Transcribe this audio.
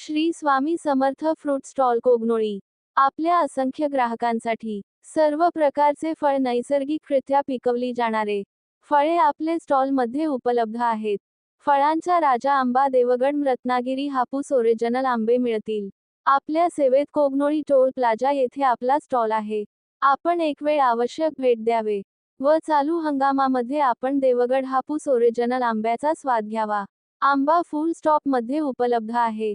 Shri Swami Samarth fruit stall Kognoli. आपल्या असंख्य ग्राहकांसाठी सर्व प्रकारचे फळ नैसर्गिकरित्या पिकवली जाणारे. फळे आपले स्टॉलमध्ये उपलब्ध आहेत. फळांचा राजा आंबा देवगड रत्नागिरी हापूस ओरिजिनल आंबे मिळतील. आपल्या सेवेत कोगनोळी टोल प्लाझा येथे आपला स्टॉल आहे. आपण एक वेळ आवश्यक भेट द्यावे व चालू हंगामामध्ये आपण देवगड हापूस ओरिजिनल आंब्याचा स्वाद घ्यावा. आंबा फुल स्टॉपमध्ये उपलब्ध आहे.